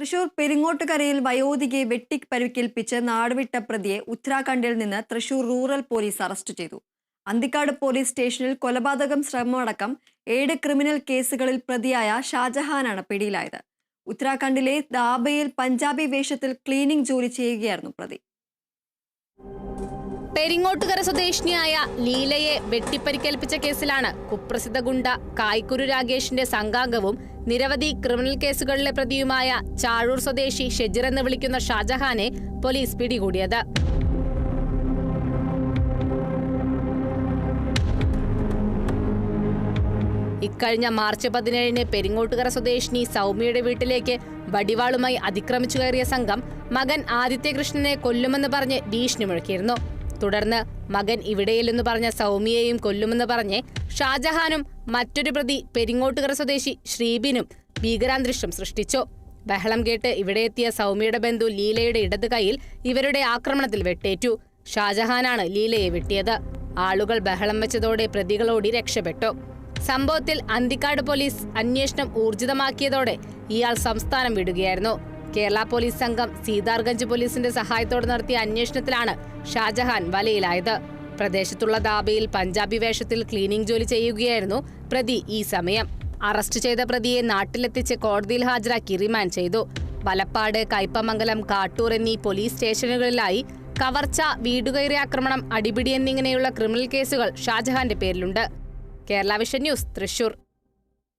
തൃശൂർ പെരിങ്ങോട്ടുകരയിൽ വയോധികയെ വെട്ടി പരിക്കേൽപ്പിച്ച് നാടുവിട്ട പ്രതിയെ ഉത്തരാഖണ്ഡിൽ നിന്ന് തൃശൂർ റൂറൽ പോലീസ് അറസ്റ്റ് ചെയ്തു. അന്തിക്കാട് പോലീസ് സ്റ്റേഷനിൽ കൊലപാതകം ശ്രമമടക്കം ഏഴ് ക്രിമിനൽ കേസുകളിൽ പ്രതിയായ ഷാജഹാനാണ് പിടിയിലായത്. ഉത്തരാഖണ്ഡിലെ ദാബയിൽ പഞ്ചാബി വേഷത്തിൽ ക്ലീനിംഗ് ജോലി ചെയ്യുകയായിരുന്നു പ്രതി. പെരിങ്ങോട്ടുകര സ്വദേശിനിയായ ലീലയെ വെട്ടിപ്പരിക്കേൽപ്പിച്ച കേസിലാണ് കുപ്രസിദ്ധ ഗുണ്ട കായ്ക്കുരു രാഗേഷിന്റെ സംഘാംഗവും നിരവധി ക്രിമിനൽ കേസുകളിലെ പ്രതിയുമായ ചാഴൂർ സ്വദേശി ഷെജിർ എന്ന് വിളിക്കുന്ന ഷാജഹാനെ പോലീസ് പിടികൂടിയത്. ഇക്കഴിഞ്ഞ മാർച്ച് പതിനേഴിന് പെരിങ്ങോട്ടുകര സ്വദേശിനി സൗമ്യയുടെ വീട്ടിലേക്ക് വടിവാളുമായി അതിക്രമിച്ചു കയറിയ സംഘം മകൻ ആദിത്യകൃഷ്ണനെ കൊല്ലുമെന്ന് പറഞ്ഞ് ഭീഷണി മുഴക്കിയിരുന്നു. തുടർന്ന് മകൻ ഇവിടെയില്ലെന്ന് പറഞ്ഞ സൗമ്യയെയും കൊല്ലുമെന്ന് പറഞ്ഞ് ഷാജഹാനും മറ്റൊരു പ്രതി പെരിങ്ങോട്ടുകര സ്വദേശി ശ്രീബിനും ഭീകരാന്തരീക്ഷം സൃഷ്ടിച്ചു. ബഹളം കേട്ട് ഇവിടെ എത്തിയ സൗമ്യയുടെ ബന്ധു ലീലയുടെ ഇടത് കൈയിൽ ഇവരുടെ ആക്രമണത്തിൽ വെട്ടേറ്റു. ഷാജഹാനാണ് ലീലയെ വെട്ടിയത്. ആളുകൾ ബഹളം വെച്ചതോടെ പ്രതികളോടി രക്ഷപ്പെട്ടു. സംഭവത്തിൽ അന്തിക്കാട് പോലീസ് അന്വേഷണം ഊർജിതമാക്കിയതോടെ ഇയാൾ സംസ്ഥാനം വിടുകയായിരുന്നു. കേരള പോലീസ് സംഘം സീതാർഗഞ്ച് പോലീസിന്റെ സഹായത്തോടെ നടത്തിയ അന്വേഷണത്തിലാണ് ഷാജഹാൻ വലയിലായത്. പ്രദേശത്തുള്ള ദാബയിൽ പഞ്ചാബി വേഷത്തിൽ ക്ലീനിംഗ് ജോലി ചെയ്യുകയായിരുന്നു പ്രതി ഈ സമയം. അറസ്റ്റ് ചെയ്ത പ്രതിയെ നാട്ടിലെത്തിച്ച് കോടതിയിൽ ഹാജരാക്കി റിമാൻഡ് ചെയ്തു. വലപ്പാട് കയ്പമംഗലം കാട്ടൂർ എന്നീ പോലീസ് സ്റ്റേഷനുകളിലായി കവർച്ച വീടുകയറി ആക്രമണം അടിപിടി എന്നിങ്ങനെയുള്ള ക്രിമിനൽ കേസുകൾ ഷാജഹാന്റെ പേരിലുണ്ട്. Kerala vision news Thrissur.